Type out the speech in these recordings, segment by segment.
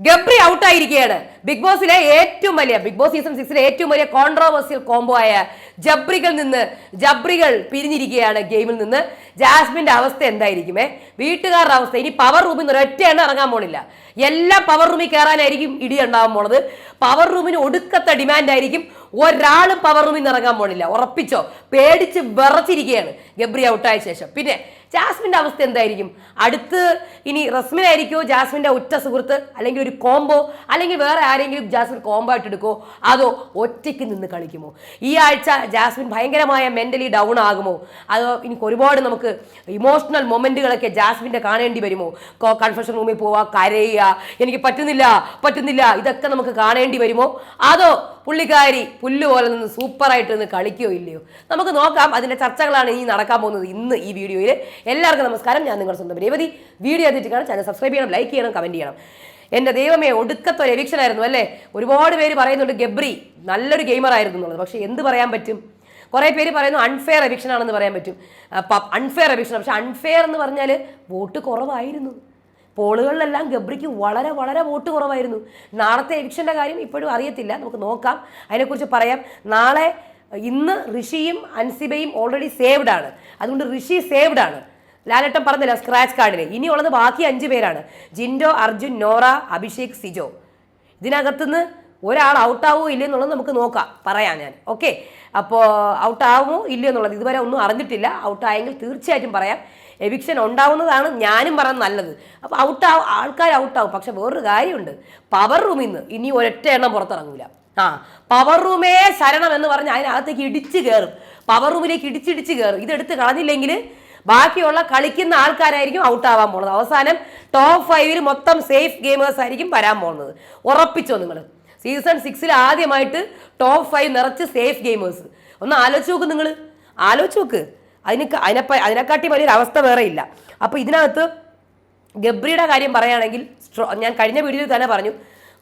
Gabri ഔട്ടായിരിക്കുകയാണ് big ബോസിലെ ഏറ്റവും വലിയ big boss season സിക്സിലെ ഏറ്റവും വലിയ കോൺട്രോവേഴ്സ്യൽ കോംബോ ആയ ജബ്രികൾ നിന്ന് ജബ്രികൾ പിരിഞ്ഞിരിക്കുകയാണ് ഗെയിമിൽ നിന്ന്. ജാസ്മിന്റെ അവസ്ഥ എന്തായിരിക്കുമേ? വീട്ടുകാരുടെ അവസ്ഥ. ഇനി പവർ റൂമിൽ നിന്ന് ഒരൊറ്റ എണ്ണ ഇറങ്ങാൻ പോണില്ല. എല്ലാം പവർ റൂമിൽ കയറാനായിരിക്കും ഇടി ഉണ്ടാവാൻ പോണത്. പവർ റൂമിന് ഒടുക്കത്തെ ഡിമാൻഡ് ആയിരിക്കും ഒരാളും പവർ റൂമിൽ നിന്ന് ഇറങ്ങാൻ പോണില്ല. ഉറപ്പിച്ചോ? പേടിച്ച് വിറച്ചിരിക്കുകയാണ് ഗബ്രി ഔട്ടായ ശേഷം. പിന്നെ ജാസ്മിന്റെ അവസ്ഥ എന്തായിരിക്കും? അടുത്ത് ഇനി റസ്മിൻ ജാസ്മിന്റെ ഉറ്റ സുഹൃത്ത്? അല്ലെങ്കിൽ ഒരു കോംബോ അല്ലെങ്കിൽ വേറെ ആരെങ്കിലും ജാസ്മിൻ കോംബോ ആയിട്ട് എടുക്കോ അതോ ഒറ്റയ്ക്ക് നിന്ന് കളിക്കുമോ? ഈ ആഴ്ച ജാസ്മിൻ ഭയങ്കരമായ മെന്റലി ഡൗൺ ആകുമോ? അതോ എനിക്ക് ഒരുപാട് നമുക്ക് ഇമോഷണൽ മൊമെന്റുകളൊക്കെ ജാസ്മിന്റെ കാണേണ്ടി വരുമോ? കൺഫെഷൻ റൂമിൽ പോവുക കരയുക എനിക്ക് പറ്റുന്നില്ല പറ്റുന്നില്ല ഇതൊക്കെ നമുക്ക് കാണേണ്ടി വരുമോ? അതോ പുള്ളിക്കാരി പുല്ല് പോലെ നിന്ന് സൂപ്പറായിട്ട് നിന്ന് കളിക്കുകയോ ഇല്ലയോ? നമുക്ക് നോക്കാം അതിന്റെ ചർച്ചകളാണ് ഇനി നടക്കാൻ പോകുന്നത് ഇന്ന് ഈ വീഡിയോയിൽ. എല്ലാവർക്കും നമസ്കാരം ഞാൻ നിങ്ങളുടെ സ്വന്തം രേവതി. വീഡിയോ എത്തിയിട്ട് കാണാം ചാനൽ സബ്സ്ക്രൈബ് ചെയ്യണം ലൈക്ക് ചെയ്യണം കമന്റ് ചെയ്യണം. എന്റെ ദൈവമേ ഒടുക്കത്തെ ഒരു എവിക്ഷനായിരുന്നു അല്ലേ? ഒരുപാട് പേര് പറയുന്നുണ്ട് ഗബ്രി നല്ലൊരു ഗെയിമർ ആയിരുന്നു എന്നുള്ളത്. പക്ഷേ എന്ത് പറയാൻ പറ്റും? കുറേ പേര് പറയുന്നു അൺഫെയർ എവിക്ഷൻ ആണെന്ന് പറയാൻ പറ്റും. അൺഫെയർ എവിക്ഷൻ പക്ഷെ അൺഫെയർ എന്ന് പറഞ്ഞാൽ വോട്ട് കുറവായിരുന്നു. പോളുകളിലെല്ലാം ഗബ്രിക്ക് വളരെ വളരെ വോട്ട് കുറവായിരുന്നു. നാളത്തെ എവിക്ഷന്റെ കാര്യം ഇപ്പോഴും അറിയത്തില്ല. നമുക്ക് നോക്കാം. അതിനെക്കുറിച്ച് പറയാം. നാളെ ഇന്ന് ഋഷിയും അൻസിബയും ഓൾറെഡി സേവ്ഡ് ആണ്. അതുകൊണ്ട് ഋഷി സേവ്ഡ് ആണ്. ലാലേട്ടൻ പറഞ്ഞില്ല സ്ക്രാച്ച് കാർഡിൽ ഇനിയുള്ളത് ബാക്കി അഞ്ച് പേരാണ്. ജിൻഡോ അർജുൻ നോറ അഭിഷേക് സിജോ. ഇതിനകത്തുനിന്ന് ഒരാൾ ഔട്ടാവോ ഇല്ലയോ എന്നുള്ളത് നമുക്ക് നോക്കാം. പറയാം ഞാൻ. ഓക്കെ അപ്പോൾ ഔട്ടാവുമോ ഇല്ലയോ എന്നുള്ളത് ഇതുവരെ ഒന്നും അറിഞ്ഞിട്ടില്ല. ഔട്ടായെങ്കിൽ തീർച്ചയായിട്ടും പറയാം. എവിക്ഷൻ ഉണ്ടാവുന്നതാണ് ഞാനും പറയുന്നത് നല്ലത്. അപ്പോൾ ഔട്ടാവും ആൾക്കാർ ഔട്ടാവും. പക്ഷെ വേറൊരു കാര്യമുണ്ട്. പവർ റൂമിൽ നിന്ന് ഇനി ഒരൊറ്റ എണ്ണം പുറത്തിറങ്ങൂല. ആ പവർ റൂമേ ശരണം എന്ന് പറഞ്ഞ് അതിനകത്തേക്ക് ഇടിച്ച് കയറും പവർ റൂമിലേക്ക് ഇടിച്ചിടിച്ച് കയറും ഇതെടുത്ത് കളഞ്ഞില്ലെങ്കിൽ ബാക്കിയുള്ള കളിക്കുന്ന ആൾക്കാരായിരിക്കും ഔട്ട് ആവാൻ പോകുന്നത് അവസാനം ടോപ്പ് ഫൈവിൽ മൊത്തം സേഫ് ഗെയിമേഴ്സ് ആയിരിക്കും വരാൻ പോകുന്നത് ഉറപ്പിച്ചോ നിങ്ങൾ സീസൺ സിക്സിൽ ആദ്യമായിട്ട് ടോപ്പ് ഫൈവ് നിറച്ച് സേഫ് ഗെയിമേഴ്സ് ഒന്ന് ആലോചിച്ച് നോക്ക് നിങ്ങൾ ആലോചിച്ച് നോക്ക്. അതിന് അതിനെപ്പ അതിനെക്കാട്ടി വലിയൊരു അവസ്ഥ വേറെ ഇല്ല. അപ്പോൾ ഇതിനകത്ത് ഗബ്രിയുടെ കാര്യം പറയുകയാണെങ്കിൽ ഞാൻ കഴിഞ്ഞ വീഡിയോയിൽ തന്നെ പറഞ്ഞു.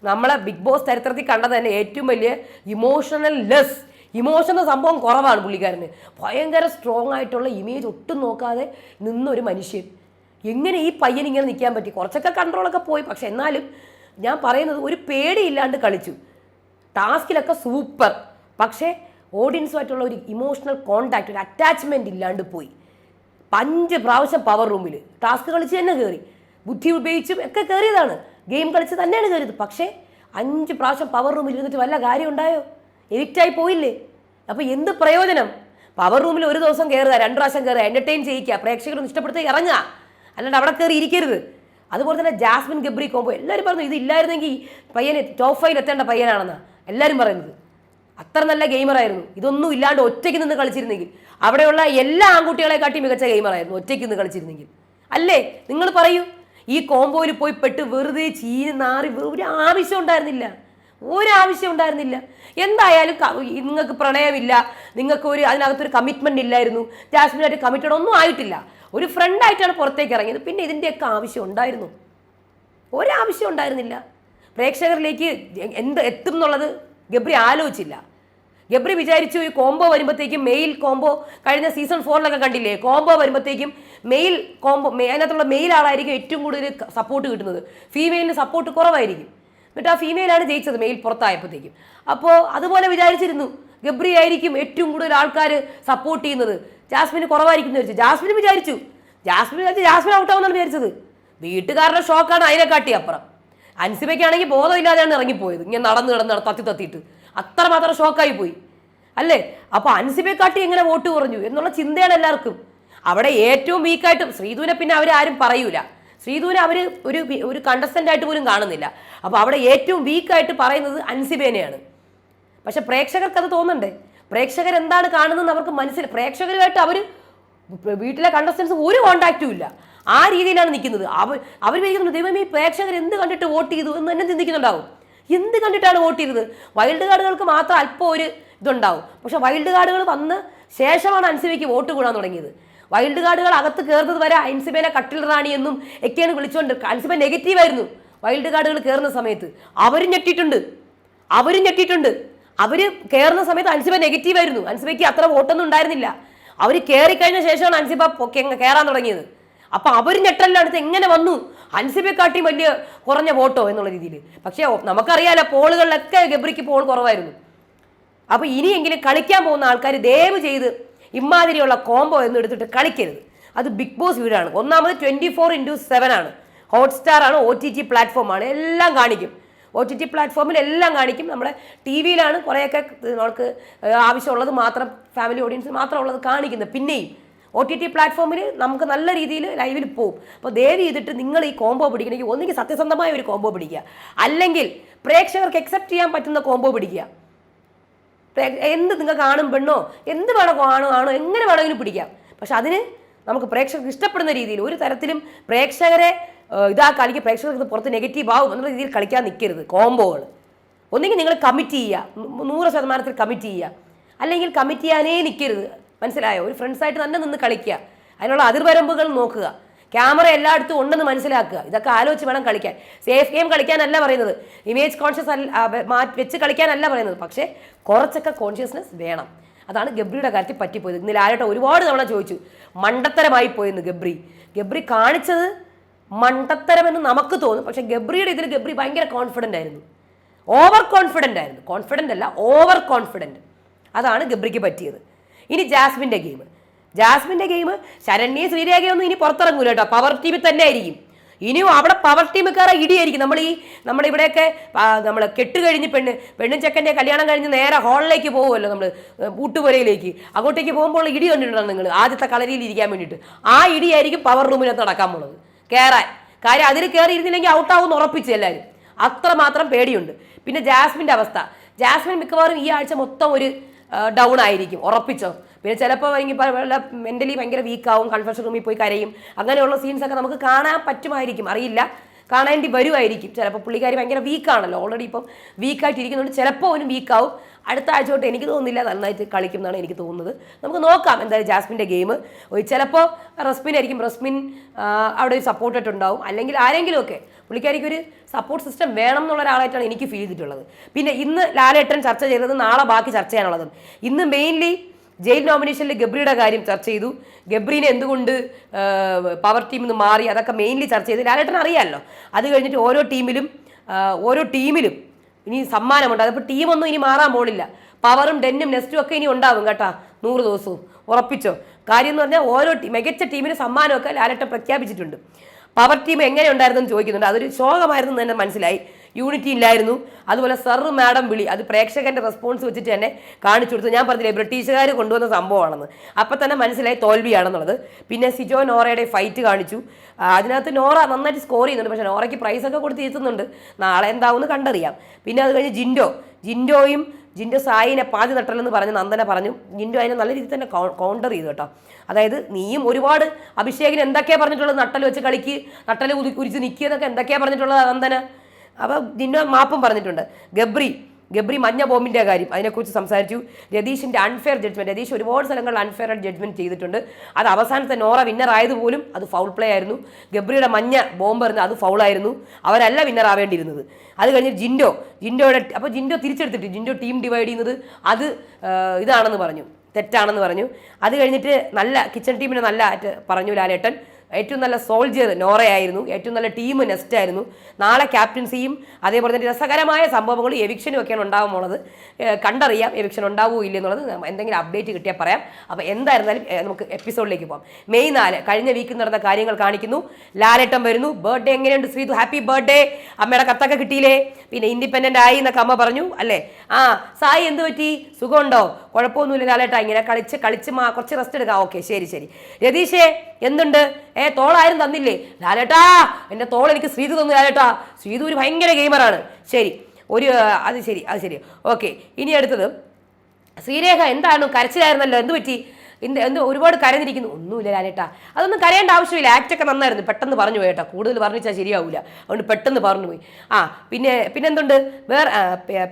നമ്മളെ ബിഗ് ബോസ് ചരിത്രത്തിൽ കണ്ടത് തന്നെ ഏറ്റവും വലിയ ഇമോഷണൽ ലെസ് ഇമോഷണൽ സംഭവം കുറവാണ് പുള്ളിക്കാരന്. ഭയങ്കര സ്ട്രോങ് ആയിട്ടുള്ള ഇമേജ് ഒട്ടും നോക്കാതെ നിന്നൊരു മനുഷ്യൻ. എങ്ങനെ ഈ പയ്യൻ ഇങ്ങനെ നിൽക്കാൻ പറ്റി? കുറച്ചൊക്കെ കൺട്രോളൊക്കെ പോയി. പക്ഷെ എന്നാലും ഞാൻ പറയുന്നത് ഒരു പേടിയില്ലാണ്ട് കളിച്ചു. ടാസ്കിലൊക്കെ സൂപ്പർ പക്ഷേ ഓഡിയൻസുമായിട്ടുള്ള ഒരു ഇമോഷണൽ കോണ്ടാക്ട് ഒരു അറ്റാച്ച്മെന്റ് ഇല്ലാണ്ട് പോയി. അഞ്ച് പ്രാവശ്യം പവർ റൂമിൽ ടാസ്ക് കളിച്ച് തന്നെ കയറി ബുദ്ധി ഉപയോഗിച്ചും ഒക്കെ കയറിയതാണ് ഗെയിം കളിച്ച് തന്നെയാണ് കയറിയത് പക്ഷേ അഞ്ച് പ്രാവശ്യം പവർ റൂമിൽ ഇരുന്നിട്ട് വല്ല കാര്യം ഉണ്ടായോ? എവിക്റ്റായി പോയില്ലേ? അപ്പോൾ എന്ത് പ്രയോജനം? പവർ റൂമിൽ ഒരു ദിവസം കയറുക രണ്ട് പ്രാവശ്യം കയറുക എന്റർടൈൻ ചെയ്യിക്കുക പ്രേക്ഷകരൊന്ന് ഇഷ്ടപ്പെടുത്തി ഇറങ്ങുക. അല്ലാണ്ട് അവിടെ കയറി ഇരിക്കരുത്. അതുപോലെ തന്നെ ജാസ്മിൻ ഗബ്രി കോമ്പോ എല്ലാവരും പറഞ്ഞു ഇത് ഇല്ലായിരുന്നെങ്കിൽ പയ്യനെ ടോപ്പ് ഫൈവ് എത്തേണ്ട പയ്യനാണെന്നാണ് എല്ലാവരും പറയുന്നത്. അത്ര നല്ല ഗെയിമറായിരുന്നു ഇതൊന്നും ഇല്ലാണ്ട് ഒറ്റയ്ക്ക് നിന്ന് കളിച്ചിരുന്നെങ്കിൽ. അവിടെയുള്ള എല്ലാ ആൺകുട്ടികളെക്കാട്ടി മികച്ച ഗെയിമറായിരുന്നു ഒറ്റയ്ക്ക് നിന്ന് കളിച്ചിരുന്നെങ്കിൽ. അല്ലേ? നിങ്ങൾ പറയൂ. ഈ കോമ്പോയിൽ പോയി പെട്ട് വെറുതെ ചീന് നാറി ഒരു ആവശ്യം ഉണ്ടായിരുന്നില്ല. ഒരാവശ്യം ഉണ്ടായിരുന്നില്ല. എന്തായാലും നിങ്ങൾക്ക് പ്രണയമില്ല. നിങ്ങൾക്ക് ഒരു അതിനകത്തൊരു കമ്മിറ്റ്മെന്റ് ഇല്ലായിരുന്നു. ജാസ്മിനായിട്ട് കമ്മിറ്റഡ് ഒന്നും ആയിട്ടില്ല. ഒരു ഫ്രണ്ടായിട്ടാണ് പുറത്തേക്ക് ഇറങ്ങിയത്. പിന്നെ ഇതിന്റെയൊക്കെ ആവശ്യം ഉണ്ടായിരുന്നു. ഒരാവശ്യം ഉണ്ടായിരുന്നില്ല. പ്രേക്ഷകരിലേക്ക് എന്ത് എത്തും എന്നുള്ളത് ഗബ്രി ആലോചിച്ചില്ല. ഗബ്രി വിചാരിച്ചു ഈ കോംബോ വരുമ്പോഴത്തേക്കും മെയിൽ കോംബോ കഴിഞ്ഞ സീസൺ ഫോറിലൊക്കെ കണ്ടില്ലേ? കോംബോ വരുമ്പോഴത്തേക്കും മെയിൽ കോംബോ അതിനകത്തുള്ള മെയിൽ ആളായിരിക്കും ഏറ്റവും കൂടുതൽ സപ്പോർട്ട് കിട്ടുന്നത്. ഫീമെയിലിന് സപ്പോർട്ട് കുറവായിരിക്കും. എന്നിട്ട് ആ ഫീമെയിലാണ് ജയിച്ചത് മെയിൽ പുറത്തായപ്പോഴത്തേക്കും. അപ്പോൾ അതുപോലെ വിചാരിച്ചിരുന്നു ഗബ്രി ആയിരിക്കും ഏറ്റവും കൂടുതൽ ആൾക്കാർ സപ്പോർട്ട് ചെയ്യുന്നത്. ജാസ്മിന് കുറവായിരിക്കും എന്ന് വിചാരിച്ചു. ജാസ്മിന് വിചാരിച്ചു. ജാസ്മിൻ വിചാരിച്ചു ജാസ്മിൻ ഔട്ടാവുന്നാണ് വിചാരിച്ചത്. വീട്ടുകാരുടെ ഷോക്കാണ് അതിനെക്കാട്ടി അപ്പുറം. അൻസിബയ്ക്കാണെങ്കിൽ ബോധമില്ലാതെയാണ് ഇറങ്ങിപ്പോയത്. ഇങ്ങനെ നടന്ന് കിടന്ന് തത്തി തത്തിയിട്ട്. അത്രമാത്രം ഷോക്കായി പോയി. അല്ലേ? അപ്പോൾ അൻസിബയെക്കാട്ടി എങ്ങനെ വോട്ട് കുറഞ്ഞു എന്നുള്ള ചിന്തയാണ് എല്ലാവർക്കും. അവിടെ ഏറ്റവും വീക്കായിട്ടും ശ്രീധുവിനെ പിന്നെ അവരാരും പറയൂല. ശ്രീധുവിനെ അവർ ഒരു ഒരു കണ്ടസ്റ്റന്റ് ആയിട്ട് പോലും കാണുന്നില്ല. അപ്പോൾ അവിടെ ഏറ്റവും വീക്കായിട്ട് പറയുന്നത് അൻസിബേനെയാണ്. പക്ഷെ പ്രേക്ഷകർക്ക് അത് തോന്നണ്ടേ പ്രേക്ഷകർ എന്താണ് കാണുന്നതെന്ന് അവർക്ക് മനസ്സിൽ പ്രേക്ഷകരുമായിട്ട് അവർ വീട്ടിലെ കണ്ടസ്റ്റൻസ് ഒരു കോണ്ടാക്റ്റും ഇല്ല. ആ രീതിയിലാണ് നിൽക്കുന്നത്. അവർ അവർ വിചാരിക്കുന്നു ദൈവം ഈ പ്രേക്ഷകർ എന്ത് കണ്ടിട്ട് വോട്ട് ചെയ്തു എന്ന് തന്നെ ചിന്തിക്കുന്നുണ്ടാവും. എന്ത് കണ്ടിട്ടാണ് വോട്ട് ചെയ്തത്? വൈൽഡ് കാർഡുകൾക്ക് മാത്രം അല്പം ഒരു ഇതുണ്ടാവും. പക്ഷെ വൈൽഡ് കാർഡുകൾ വന്ന് ശേഷമാണ് അൻസിബയ്ക്ക് വോട്ട് കൂടാൻ തുടങ്ങിയത്. വൈൽഡ് കാർഡുകൾ അകത്ത് കയറുന്നത് വരെ അൻസിബേനെ കട്ടിൽ റാണി എന്നും ഒക്കെയാണ് വിളിച്ചുകൊണ്ട് അൻസിബ നെഗറ്റീവായിരുന്നു വൈൽഡ് കാർഡുകൾ കയറുന്ന സമയത്ത്. അവരും ഞെട്ടിയിട്ടുണ്ട്. അവരും ഞെട്ടിയിട്ടുണ്ട്. അവർ കയറുന്ന സമയത്ത് അൻസിബ നെഗറ്റീവ് ആയിരുന്നു. അൻസിബയ്ക്ക് അത്ര വോട്ടൊന്നും ഉണ്ടായിരുന്നില്ല. അവർ കയറി കഴിഞ്ഞ ശേഷമാണ് അൻസിബ കയറാൻ തുടങ്ങിയത്. അപ്പം അവർ ഞെട്ടലിനടുത്ത് എങ്ങനെ വന്നു? ഹൻസിബെക്കാട്ടി വലിയ കുറഞ്ഞ വോട്ടോ എന്നുള്ള രീതിയിൽ പക്ഷേ നമുക്കറിയാലോ പോളുകളിലൊക്കെ ഗബ്രിക്ക് പോൾ കുറവായിരുന്നു. അപ്പോൾ ഇനിയെങ്കിലും കളിക്കാൻ പോകുന്ന ആൾക്കാർ ദയവ് ചെയ്ത് ഇമാതിരിയുള്ള കോംബോ എന്ന് എടുത്തിട്ട് കളിക്കരുത്. അത് ബിഗ് ബോസ് വീടാണ്. ഒന്നാമത് ട്വന്റി ഫോർ ഇന്റു സെവൻ ആണ്. ഹോട്ട്സ്റ്റാർ ആണ് ഒ ടി ടി പ്ലാറ്റ്ഫോം ആണ്. എല്ലാം കാണിക്കും. ഒ ടി ടി പ്ലാറ്റ്ഫോമിൽ എല്ലാം കാണിക്കും. നമ്മുടെ ടി വിയിലാണ് കുറേയൊക്കെ നമുക്ക് ആവശ്യമുള്ളത് മാത്രം ഫാമിലി ഓഡിയൻസ് മാത്രം ഉള്ളത് കാണിക്കുന്നത്. പിന്നെയും ഒ ടി ടി പ്ലാറ്റ്ഫോമിൽ നമുക്ക് നല്ല രീതിയിൽ ലൈവിൽ പോകും അപ്പോൾ ദയവ് ചെയ്തിട്ട് നിങ്ങൾ ഈ കോംബോ പിടിക്കണമെങ്കിൽ ഒന്നുകിൽ സത്യസന്ധമായ ഒരു കോംബോ പിടിക്കുക. അല്ലെങ്കിൽ പ്രേക്ഷകർക്ക് അക്സെപ്റ്റ് ചെയ്യാൻ പറ്റുന്ന കോംബോ പിടിക്കുക. എന്ത് നിങ്ങൾ കാണും പെണ്ണോ? എന്ത് വേണോ കാണോ ആണോ എങ്ങനെ വേണമെങ്കിലും പിടിക്കാം. പക്ഷെ അതിന് നമുക്ക് പ്രേക്ഷകർക്ക് ഇഷ്ടപ്പെടുന്ന രീതിയിൽ ഒരു തരത്തിലും പ്രേക്ഷകരെ ഇതാക്കുക അല്ലെങ്കിൽ പ്രേക്ഷകർക്ക് പുറത്ത് നെഗറ്റീവ് ആവും എന്നുള്ള രീതിയിൽ കളിക്കാൻ നിൽക്കരുത് കോംബോകൾ. ഒന്നെങ്കിൽ നിങ്ങൾ കമ്മിറ്റ് ചെയ്യുക. നൂറ് ശതമാനത്തിൽ കമ്മിറ്റ് ചെയ്യുക. അല്ലെങ്കിൽ കമ്മിറ്റ് ചെയ്യാനേ നിൽക്കരുത് മനസ്സിലായോ? ഒരു ഫ്രണ്ട്സായിട്ട് തന്നെ നിന്ന് കളിക്കുക. അതിനുള്ള അതിർവരമ്പുകൾ നോക്കുക. ക്യാമറ എല്ലായിടത്തും ഉണ്ടെന്ന് മനസ്സിലാക്കുക. ഇതൊക്കെ ആലോചിച്ച് വേണം കളിക്കാൻ. സേഫ് ഗെയിം കളിക്കാനല്ല പറയുന്നത്. ഇമേജ് കോൺഷ്യസ് അല്ല വെച്ച് കളിക്കാനല്ല പറയുന്നത്. പക്ഷേ കുറച്ചൊക്കെ കോൺഷ്യസ്നെസ് വേണം. അതാണ് ഗബ്രിയുടെ കാര്യത്തിൽ പറ്റിപ്പോയത്. ഇന്നലെ ആരോട്ട് ഒരുപാട് തവണ ചോദിച്ചു മണ്ടത്തരമായി പോയെന്ന് ഗബ്രി. ഗബ്രി കാണിച്ചത് മണ്ടത്തരമെന്ന് നമുക്ക് തോന്നും. പക്ഷെ ഗബ്രിയുടെ ഇതിൽ ഗബ്രി ഭയങ്കര കോൺഫിഡന്റ് ആയിരുന്നു. ഓവർ കോൺഫിഡന്റ് ആയിരുന്നു. കോൺഫിഡന്റ് അല്ല ഓവർ കോൺഫിഡന്റ് അതാണ് ഗബ്രിക്ക് പറ്റിയത്. ഇനി ജാസ്മിന്റെ ഗെയിം. ജാസ്മിന്റെ ഗെയിം ശരണ്യ ശ്രീരേഖയൊന്നും ഇനി പുറത്തിറങ്ങൂല കേട്ടോ. പവർ ടീമിൽ തന്നെ ആയിരിക്കും. ഇനിയും അവിടെ പവർ ടീമുകാരെ ഇടിയായിരിക്കും. നമ്മൾ ഈ നമ്മുടെ ഇവിടെയൊക്കെ നമ്മൾ കെട്ട് കഴിഞ്ഞ് പെണ്ണ് പെണ്ണും ചെക്കന്റെ കല്യാണം കഴിഞ്ഞ് നേരെ ഹാളിലേക്ക് പോകുമല്ലോ നമ്മൾ കൂട്ടുപുരയിലേക്ക് അങ്ങോട്ടേക്ക് പോകുമ്പോൾ ഇടി കണ്ടിട്ടുണ്ട് നിങ്ങൾ ആദ്യത്തെ കളരിയിൽ ഇരിക്കാൻ വേണ്ടിയിട്ട്. ആ ഇടിയായിരിക്കും പവർ റൂമിനകത്ത് നടക്കാൻ പോണത്. കയറാൻ കാര്യം അതിൽ കയറി ഇരുന്നില്ലെങ്കിൽ ഔട്ടാവും ഉറപ്പിച്ച് എല്ലാവരും അത്രമാത്രം പേടിയുണ്ട്. പിന്നെ ജാസ്മിന്റെ അവസ്ഥ. ജാസ്മിൻ മിക്കവാറും ഈ ആഴ്ച മൊത്തം ഒരു ഡൗൺ ആയിരിക്കും. ഉറപ്പിച്ചോ? പിന്നെ ചിലപ്പോൾ മെന്റലി ഭയങ്കര വീക്കാവും കൺഫെഷൻ റൂമിൽ പോയി കരയും. അങ്ങനെയുള്ള സീൻസൊക്കെ നമുക്ക് കാണാൻ പറ്റുമായിരിക്കും. അറിയില്ല. കാണേണ്ടി വരുമായിരിക്കും. ചിലപ്പോൾ പുള്ളിക്കാരി ഭയങ്കര വീക്കാണല്ലോ ഓൾറെഡി ഇപ്പം വീക്കായിട്ടിരിക്കുന്നുണ്ട് ചിലപ്പോൾ അവനും വീക്കാവും അടുത്ത ആഴ്ച തൊട്ട് എനിക്ക് തോന്നുന്നില്ല നന്നായിട്ട് കളിക്കും എന്നാണ് എനിക്ക് തോന്നുന്നത്. നമുക്ക് നോക്കാം എന്തായാലും ജാസ്മിന്റെ ഗെയിം ചിലപ്പോൾ റസ്മിൻ ആയിരിക്കും. റസ്മിൻ അവിടെ ഒരു സപ്പോർട്ടായിട്ട് ഉണ്ടാവും അല്ലെങ്കിൽ ആരെങ്കിലുമൊക്കെ പുള്ളിക്കാരിക്ക് ഒരു സപ്പോർട്ട് സിസ്റ്റം വേണം എന്നുള്ള ഒരാളായിട്ടാണ് എനിക്ക് ഫീൽ ചെയ്തിട്ടുള്ളത്. പിന്നെ ഇന്ന് ലാലേട്ടൻ ചർച്ച ചെയ്തത് നാളെ ബാക്കി ചർച്ച ചെയ്യാനുള്ളതും. ഇന്ന് മെയിൻലി ജയിൽ നോമിനേഷനിൽ ഗബ്രിയുടെ കാര്യം ചർച്ച ചെയ്തു. ഗബ്രീനെ എന്തുകൊണ്ട് പവർ ടീമിൽ നിന്ന് മാറി അതൊക്കെ മെയിൻലി ചർച്ച ചെയ്തു ലാലേട്ടൻ അറിയാമല്ലോ അത് കഴിഞ്ഞിട്ട് ഓരോ ടീമിലും ഓരോ ടീമിലും ഇനി സമ്മാനമുണ്ട്. അതിപ്പോൾ ടീമൊന്നും ഇനി മാറാൻ പോണില്ല. പവറും ഡെന്നും നെസ്റ്റും ഒക്കെ ഇനി ഉണ്ടാവും കേട്ടോ നൂറ് ദിവസവും. ഉറപ്പിച്ചോ? കാര്യം എന്ന് പറഞ്ഞാൽ ഓരോ ടീം മികച്ച ടീമിന് സമ്മാനമൊക്കെ ലാലേട്ടൻ പ്രഖ്യാപിച്ചിട്ടുണ്ട്. പവർ ടീം എങ്ങനെ ഉണ്ടായിരുന്നു എന്ന് ചോദിക്കുന്നുണ്ട്. അതൊരു ശോകമായിരുന്നു എന്ന് തന്നെ മനസ്സിലായി. യൂണിറ്റി ഇല്ലായിരുന്നു. അതുപോലെ സർ മാഡം വിളി അത് പ്രേക്ഷകന്റെ റെസ്പോൺസ് വെച്ചിട്ട് തന്നെ കാണിച്ചു കൊടുത്തു. ഞാൻ പറഞ്ഞില്ലേ ബ്രിട്ടീഷുകാർ കൊണ്ടുവന്ന സംഭവമാണെന്ന്. അപ്പം തന്നെ മനസ്സിലായി തോൽവിയാണെന്നുള്ളത്. പിന്നെ സിജോ നോറയുടെ ഫൈറ്റ് കാണിച്ചു. അതിനകത്ത് നോറ നന്നായിട്ട് സ്കോർ ചെയ്യുന്നുണ്ട്. പക്ഷെ നോറയ്ക്ക് പ്രൈസൊക്കെ കൊടുത്ത് ഇരുത്തുന്നുണ്ട്. നാളെ എന്താവുമെന്ന് കണ്ടറിയാം. പിന്നെ അത് കഴിഞ്ഞ് ജിൻഡോ. ജിൻഡോയും ജിൻഡോ സായിനെ പാതി തട്ടലെന്ന് പറഞ്ഞ് നന്ദന പറഞ്ഞു. ജിൻഡോ അതിനെ നല്ല രീതിയിൽ തന്നെ കൗണ്ടർ ചെയ്തു കേട്ടോ. അതായത് നീയും ഒരുപാട് അഭിഷേകിന് എന്തൊക്കെയാണ് പറഞ്ഞിട്ടുള്ളത്? നട്ടൽ വെച്ച് കളിക്ക് നട്ടൽ കുരിച്ച് കുരിച്ച് നിൽക്കിയതൊക്കെ എന്തൊക്കെയാണ് പറഞ്ഞിട്ടുള്ളത് നന്ദന? അപ്പോൾ ജിൻഡോ മാപ്പും പറഞ്ഞിട്ടുണ്ട്. ഗബ്രി ഗബ്രി മഞ്ഞ ബോംബിന്റെ കാര്യം അതിനെക്കുറിച്ച് സംസാരിച്ചു. രതീഷിന്റെ അൺഫെയർ ജഡ്ജ്മെന്റ് രതീഷ് ഒരുപാട് സ്ഥലങ്ങളിൽ അൺഫെയർ ജഡ്ജ്മെന്റ് ചെയ്തിട്ടുണ്ട്. അത് അവസാനത്തെ നോറ വിന്നർ ആയതുപോലും അത് ഫൗൾ പ്ലേ ആയിരുന്നു. ഗബ്രിയുടെ മഞ്ഞ ബോംബ് എറിഞ്ഞ് അത് ഫൗളായിരുന്നു അവരല്ല വിന്നർ ആവേണ്ടിയിരുന്നത്. അത് കഴിഞ്ഞ് ജിൻഡോ ജിൻഡോയുടെ അപ്പോൾ ജിൻഡോ തിരിച്ചെടുത്തിട്ട് ജിൻഡോ ടീം ഡിവൈഡ് ചെയ്യുന്നത് അത് ഇതാണെന്ന് പറഞ്ഞു. തെറ്റാണെന്ന് പറഞ്ഞു. അത് കഴിഞ്ഞിട്ട് നല്ല കിച്ചൺ ടീമിനെ നല്ല പറഞ്ഞു ലാലേട്ടൻ. ഏറ്റവും നല്ല സോൾജിയർ നോറയായിരുന്നു. ഏറ്റവും നല്ല ടീം നെസ്റ്റ് ആയിരുന്നു. നാളെ ക്യാപ്റ്റൻസിയും അതേപോലെ തന്നെ രസകരമായ സംഭവങ്ങളും എവിക്ഷനും ഒക്കെയാണ് എന്നുള്ളത് കണ്ടറിയാം എവിക്ഷൻ ഉണ്ടാവുമോ ഇല്ല എന്നുള്ളത്. എന്തെങ്കിലും അപ്ഡേറ്റ് കിട്ടിയാൽ പറയാം. അപ്പോൾ എന്തായിരുന്നാലും നമുക്ക് എപ്പിസോഡിലേക്ക് പോകാം മെയ് നാല് കഴിഞ്ഞ വീക്കിൽ നടന്ന കാര്യങ്ങൾ കാണിക്കുന്നു. ലാലേട്ടം വരുന്നു. ബർത്ത്ഡേ എങ്ങനെയുണ്ട് ശ്രീതു? ഹാപ്പി ബർത്ത്ഡേ അമ്മയുടെ കത്തൊക്കെ കിട്ടിയില്ലേ? പിന്നെ ഇൻഡിപെൻഡന്റ് ആയി എന്നൊക്കെ അമ്മ പറഞ്ഞു അല്ലേ? ആ സായി എന്ത് പറ്റി? സുഖമുണ്ടോ? കുഴപ്പമൊന്നുമില്ല ലാലേട്ടാ. ഇങ്ങനെ കളിച്ച് കളിച്ച് മാ കുറച്ച് റെസ്റ്റ് എടുക്കാം. ഓക്കെ ശരി ശരി. രതീഷേ എന്തുണ്ട്? ഏ തോളാരും തന്നില്ലേ? ലാലേട്ടാ എന്റെ തോൾ എനിക്ക് ശ്രീതു തന്നു ലാലേട്ടാ. ശ്രീതു ഒരു ഭയങ്കര ഗെയിമറാണ് ശരി ഒരു അത് ശരി അത് ശരി. ഓക്കെ ഇനി അടുത്തത്. ശ്രീരേഖ എന്താണ് കരച്ചിലായിരുന്നല്ലോ? എന്ത് പറ്റി? എന്ത് എന്ത് ഒരുപാട് കരഞ്ഞിരിക്കുന്നു. ഒന്നുമില്ല ലാലേട്ടാ. അതൊന്നും കരയേണ്ട ആവശ്യമില്ല. ആക്റ്റൊക്കെ നന്നായിരുന്നു. പെട്ടെന്ന് പറഞ്ഞു പോയി കേട്ടോ. കൂടുതൽ പറഞ്ഞാൽ ശരിയാവില്ല അതുകൊണ്ട് പെട്ടെന്ന് പറഞ്ഞു പോയി. ആ പിന്നെ പിന്നെ എന്തുണ്ട്? വേറെ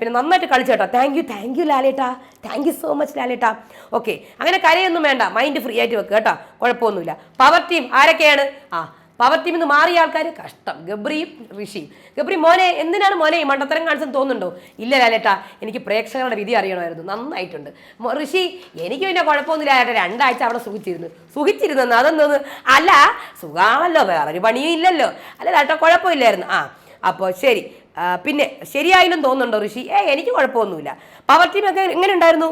പിന്നെ നന്നായിട്ട് കളിച്ചു കേട്ടോ. താങ്ക് യു താങ്ക് യു ലാലേട്ടാ. താങ്ക് യു സോ മച്ച് ലാലേട്ടാ. ഓക്കെ അങ്ങനെ കരയൊന്നും വേണ്ട. മൈൻഡ് ഫ്രീ ആയിട്ട് വെക്കുക കേട്ടോ. കുഴപ്പമൊന്നുമില്ല. പവർ ടീം ആരൊക്കെയാണ്? ആ പവർ ടീമിൽ നിന്ന് മാറിയ ആൾക്കാർ കഷ്ടം. ഗബ്രിയും ഋഷിയും. ഗബ്രി മോനെ എന്തിനാണ് മോനെ ഈ മണ്ടത്തരം കാണിച്ചെന്ന് തോന്നുന്നുണ്ടോ? ഇല്ല ലാലേട്ടാ എനിക്ക് പ്രേക്ഷകരുടെ വിധി അറിയണമായിരുന്നു. നന്നായിട്ടുണ്ട്. ഋഷി എനിക്ക് പിന്നെ കുഴപ്പമൊന്നുമില്ല ലാലേട്ട. രണ്ടാഴ്ച അവിടെ സുഖിച്ചിരുന്നു. സുഖിച്ചിരുന്നെന്ന് അതെന്തോന്ന്? അല്ല സുഖാണല്ലോ വേറൊരു പണിയും ഇല്ലല്ലോ. അല്ല ലാലേട്ട കുഴപ്പമില്ലായിരുന്നു. ആ അപ്പോൾ ശരി. പിന്നെ ശരിയായാലും തോന്നുന്നുണ്ടോ ഋഷി? ഏ എനിക്ക് കുഴപ്പമൊന്നുമില്ല. പവർ ടീം ഒക്കെ എങ്ങനെ ഉണ്ടായിരുന്നു?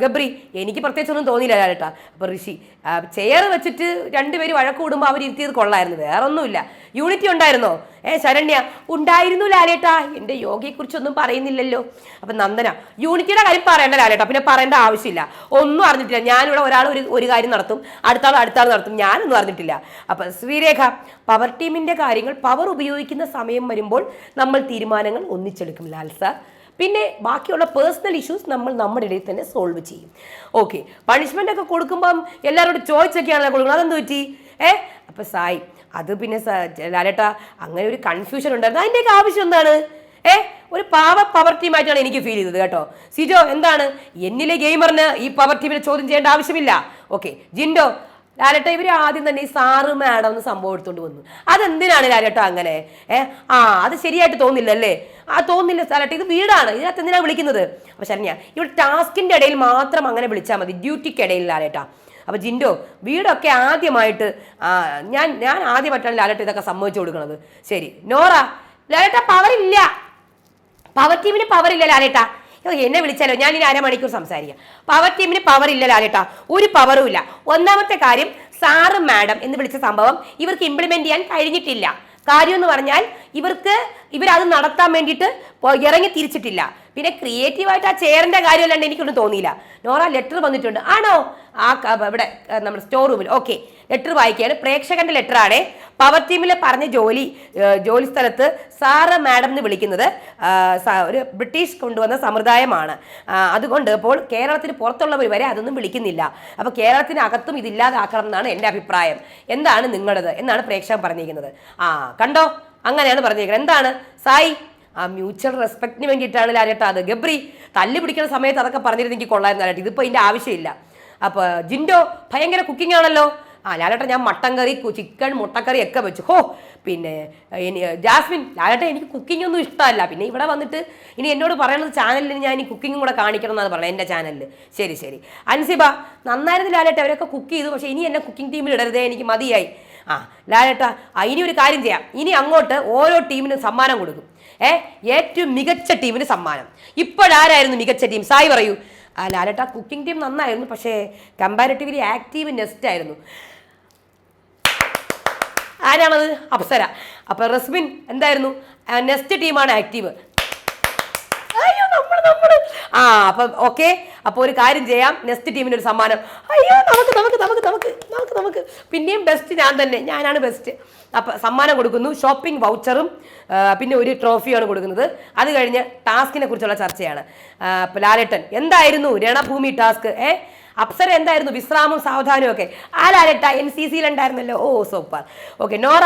ഗബ്രി എനിക്ക് പ്രത്യേകിച്ചൊന്നും തോന്നിയില്ല ലാലേട്ടാ. അപ്പോൾ ഋഷി ചെയർ വെച്ചിട്ട് രണ്ടുപേരും വഴക്ക് കൂടുമ്പോൾ അവർ ഇരുത്തിയത് കൊള്ളായിരുന്നു. വേറെ ഒന്നുമില്ല യൂണിറ്റി ഉണ്ടായിരുന്നോ? ഏ ശരണ്യ ഉണ്ടായിരുന്നു ലാലേട്ടാ. എന്റെ യോഗയെക്കുറിച്ചൊന്നും പറയുന്നില്ലല്ലോ. അപ്പം നന്ദന യൂണിറ്റിയുടെ കാര്യം പറയണ്ട ലാലേട്ടാ. പിന്നെ പറയേണ്ട ആവശ്യമില്ല. ഒന്നും അറിഞ്ഞിട്ടില്ല. ഞാനിവിടെ ഒരാൾ ഒരു ഒരു കാര്യം നടത്തും. അടുത്ത ആൾ അടുത്ത നടത്തും. ഞാനൊന്നും അറിഞ്ഞിട്ടില്ല. അപ്പം ശ്രീരേഖ പവർ ടീമിന്റെ കാര്യങ്ങൾ പവർ ഉപയോഗിക്കുന്ന സമയം വരുമ്പോൾ നമ്മൾ തീരുമാനങ്ങൾ ഒന്നിച്ചെടുക്കും ലാൽ സാർ. പിന്നെ ബാക്കിയുള്ള പേഴ്സണൽ ഇഷ്യൂസ് നമ്മൾ നമ്മുടെ ഇടയിൽ തന്നെ സോൾവ് ചെയ്യും. ഓക്കെ പണിഷ്മെന്റ് ഒക്കെ കൊടുക്കുമ്പം എല്ലാവരോടും ചോദിച്ചൊക്കെയാണ് കൊടുക്കുന്നത്. അതെന്ത് പറ്റി? ഏ? അപ്പം സായി അത് പിന്നെ ലാലേട്ട അങ്ങനെ ഒരു കൺഫ്യൂഷൻ ഉണ്ടായിരുന്നു. അതിന്റെയൊക്കെ ആവശ്യം എന്താണ്? ഏ? ഒരു പാവ പവർ ടീമായിട്ടാണ് എനിക്ക് ഫീൽ ചെയ്തത് കേട്ടോ. സിജോ എന്താണ്? എന്നിലെ ഗെയിമറിന് ഈ പവർ ടീമിനെ ചോദ്യം ചെയ്യേണ്ട ആവശ്യമില്ല. ഓക്കെ ജിൻഡോ ലാലേട്ട ഇവർ ആദ്യം തന്നെ ഈ സാറ് മാഡം എന്ന് സംഭവം എടുത്തോണ്ട് വന്നു. അതെന്തിനാണ് ലാലേട്ട അങ്ങനെ? ഏ? ആ അത് ശരിയായിട്ട് തോന്നില്ലല്ലേ? ആ തോന്നില്ല ലാലേട്ട ഇത് വീടാണ് ഇതിനകത്ത് എന്തിനാണ് വിളിക്കുന്നത്? അപ്പൊ ശരണ്യ ഇവിടെ ടാസ്കിന്റെ ഇടയിൽ മാത്രം അങ്ങനെ വിളിച്ചാൽ മതി ഡ്യൂട്ടിക്കിടയിൽ ലാലേട്ട. അപ്പൊ ജിൻഡോ വീടൊക്കെ ആദ്യമായിട്ട് ഞാൻ ഞാൻ ആദ്യമായിട്ടാണ് ലാലേട്ട ഇതൊക്കെ സമ്മതിച്ചു കൊടുക്കുന്നത് ശരി നോറ ലാലേട്ട പവറില്ല പവർ ടീമിന് പവർ ഇല്ല ലാലേട്ടാ. എന്നെ വിളിച്ചാലോ? ഞാൻ ഇനി അരമണിക്കൂർ സംസാരിക്കാം. പവർ ടീമിന് പവർ ഇല്ല ലാലേട്ടാ ഒരു പവറും ഇല്ല. ഒന്നാമത്തെ കാര്യം സാറ് മാഡം എന്ന് വിളിച്ച സംഭവം ഇവർക്ക് ഇംപ്ലിമെന്റ് ചെയ്യാൻ കഴിഞ്ഞിട്ടില്ല. കാര്യം എന്ന് പറഞ്ഞാൽ ഇവർക്ക് ഇവരത് നടത്താൻ വേണ്ടിയിട്ട് ഇറങ്ങി തിരിച്ചിട്ടില്ല. പിന്നെ ക്രിയേറ്റീവായിട്ട് ആ ചെയറിന്റെ കാര്യമല്ലാണ്ട് എനിക്കൊന്നും തോന്നിയില്ല. നോറ ലെറ്റർ വന്നിട്ടുണ്ട്. ആണോ? ആ ഇവിടെ നമ്മുടെ സ്റ്റോർ റൂമിൽ ഓക്കെ ലെറ്റർ വായിക്കുകയാണ്. പ്രേക്ഷകന്റെ ലെറ്റർ ആണ്. പവർ ടീമിൽ പറഞ്ഞ ജോലി ജോലി സ്ഥലത്ത് സാറ് മാഡം എന്ന് വിളിക്കുന്നത് ഒരു ബ്രിട്ടീഷ് കൊണ്ടുവന്ന സമ്പ്രദായമാണ്. അതുകൊണ്ട് ഇപ്പോൾ കേരളത്തിന് പുറത്തുള്ളവർ വരെ അതൊന്നും വിളിക്കുന്നില്ല. അപ്പോൾ കേരളത്തിനകത്തും ഇതില്ലാതാക്കണം എന്നാണ് എന്റെ അഭിപ്രായം. എന്താണ് നിങ്ങളുടേത് എന്നാണ് പ്രേക്ഷകൻ പറഞ്ഞിരിക്കുന്നത്. ആ കണ്ടോ? അങ്ങനെയാണ് പറഞ്ഞിരിക്കുന്നത്. എന്താണ്? സായി ആ മ്യൂച്വൽ റെസ്പെക്റ്റിന് വേണ്ടിയിട്ടാണ് ലാലേട്ട അത്. ഗബ്രി തല്ല് പിടിക്കുന്ന സമയത്ത് അതൊക്കെ പറഞ്ഞിരുന്നെങ്കിൽ കൊള്ളായിരുന്നു ലാലേട്ട ഇതിപ്പോൾ ഇതിന്റെ ആവശ്യമില്ല. അപ്പോൾ ജിൻഡോ ഭയങ്കര കുക്കിംഗ് ആണല്ലോ. ആ ലാലേട്ട ഞാൻ മട്ടൻ കറി ചിക്കൻ മുട്ടക്കറി ഒക്കെ വെച്ചു. ഹോ പിന്നെ ജാസ്മിൻ ലാലേട്ട എനിക്ക് കുക്കിംഗ് ഒന്നും ഇഷ്ടമല്ല. പിന്നെ ഇവിടെ വന്നിട്ട് ഇനി എന്നോട് പറയുന്നത് ചാനലിൽ ഞാൻ ഇനി കുക്കിങ്ങും കൂടെ കാണിക്കണം എന്നാണ് പറയുന്നത് എന്റെ ചാനലിൽ ശരി ശരി. അൻസിബ നന്നായിരുന്നു ലാലേട്ട അവരൊക്കെ കുക്ക് ചെയ്തു. പക്ഷേ ഇനി എന്നെ കുക്കിംഗ് ടീമിൽ ഇടരുതേ എനിക്ക് മതിയായി. ആ ലാലേട്ട ഇനി ഒരു കാര്യം ചെയ്യാം. ഇനി അങ്ങോട്ട് ഓരോ ടീമിനും സമ്മാനം കൊടുക്കും. ഏ ഏറ്റവും മികച്ച ടീമിന് സമ്മാനം. ഇപ്പോഴാരായിരുന്നു മികച്ച ടീം? സായി പറയൂ. ആ ലാലട്ട കുക്കിംഗ് ടീം നന്നായിരുന്നു പക്ഷേ കമ്പാരിറ്റീവ്ലി ആക്റ്റീവ് നെസ്റ്റ് ആയിരുന്നു. ആരാണത്? അപ്സര. അപ്പൊ റസ്മിൻ എന്തായിരുന്നു? നെസ്റ്റ് ടീമാണ് ആക്റ്റീവ്. ആ അപ്പം ഓക്കെ അപ്പോൾ ഒരു കാര്യം ചെയ്യാം. നെക്സ്റ്റ് ടീമിന് ഒരു സമ്മാനം. അയ്യോ നമുക്ക് നമുക്ക് നമുക്ക് നമുക്ക് നമുക്ക് നമുക്ക്. പിന്നെയും ബെസ്റ്റ് ഞാൻ തന്നെ. ഞാനാണ് ബെസ്റ്റ് അപ്പം സമ്മാനം കൊടുക്കുന്നു. ഷോപ്പിംഗ് വൗച്ചറും പിന്നെ ഒരു ട്രോഫിയാണ് കൊടുക്കുന്നത്. അത് കഴിഞ്ഞ് ടാസ്കിനെ കുറിച്ചുള്ള ചർച്ചയാണ്. ലാലേട്ടൻ എന്തായിരുന്നു രണഭൂമി ടാസ്ക്? ഏ? അപ്സര എന്തായിരുന്നു? വിശ്രാമവും സാവധാനവും ഒക്കെ. ആ ലാലേട്ട എൻ സി സിയിലുണ്ടായിരുന്നല്ലോ ഓ സൂപ്പർ ഓക്കെ നോറ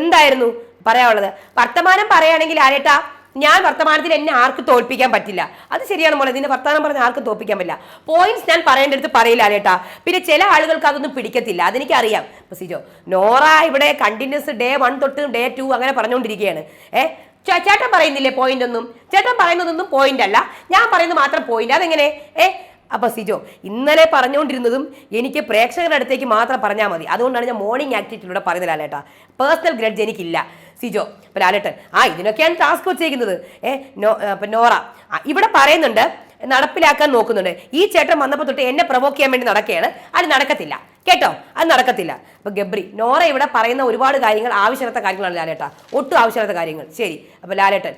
എന്തായിരുന്നു പറയാനുള്ളത്? വർത്തമാനം പറയുകയാണെങ്കിൽ ലാലേട്ട ഞാൻ വർത്തമാനത്തിൽ എന്നെ ആർക്ക് തോൽപ്പിക്കാൻ പറ്റില്ല. അത് ശരിയാണ് മോളെ നിന്നെ വർത്തമാനം പറഞ്ഞ ആർക്കും തോൽപ്പിക്കാൻ പറ്റില്ല. പോയിന്റ്സ് ഞാൻ പറയേണ്ടടുത്ത് പറയില്ല കേട്ടാ. പിന്നെ ചില ആളുകൾക്ക് അതൊന്നും പിടിക്കത്തില്ല. അതെനിക്കറിയാം. അറിയാം സിജോ നോറ ഇവിടെ കണ്ടിന്യൂസ് ഡേ വൺ തൊട്ട് ഡേ ടു അങ്ങനെ പറഞ്ഞുകൊണ്ടിരിക്കുകയാണ് ഏ? ചേട്ടൻ പറയുന്നില്ലേ പോയിന്റ് ഒന്നും? ചേട്ടൻ പറയുന്നതൊന്നും പോയിന്റ് അല്ല. ഞാൻ പറയുന്നത് മാത്രം പോയിന്റ് അതെങ്ങനെ? ഏ? അപ്പൊ സിജോ ഇന്നലെ പറഞ്ഞുകൊണ്ടിരുന്നതും എനിക്ക് പ്രേക്ഷകരുടെ അടുത്തേക്ക് മാത്രം പറഞ്ഞാൽ മതി. അതുകൊണ്ടാണ് ഞാൻ മോർണിംഗ് ആക്ടിവിറ്റിയിലൂടെ പറയുന്നത് ലാലേട്ടാ പേഴ്സണൽ ഗ്രഡ്ജ് എനിക്കില്ല. സിജോ അപ്പൊ ലാലേട്ടൻ ആ ഇതിനൊക്കെയാണ് ടാസ്ക് വെച്ചേക്കുന്നത്. ഏ നോ നോറ ഇവിടെ പറയുന്നുണ്ട് നടപ്പിലാക്കാൻ നോക്കുന്നുണ്ട്. ഈ ചേട്ടൻ വന്നപ്പോൾ തൊട്ട് എന്നെ പ്രൊവോക്ക് ചെയ്യാൻ വേണ്ടി നടക്കുകയാണ്. അത് നടക്കത്തില്ല. കേട്ടോ? അത് നടക്കത്തില്ല. അപ്പൊ ഗബ്രി നോറ ഇവിടെ പറയുന്ന ഒരുപാട് കാര്യങ്ങൾ ആവശ്യമില്ലാത്ത കാര്യങ്ങളാണ് ലാലേട്ട. ഒട്ടും ആവശ്യമില്ലാത്ത കാര്യങ്ങൾ. ശരി. അപ്പൊ ലാലേട്ടൻ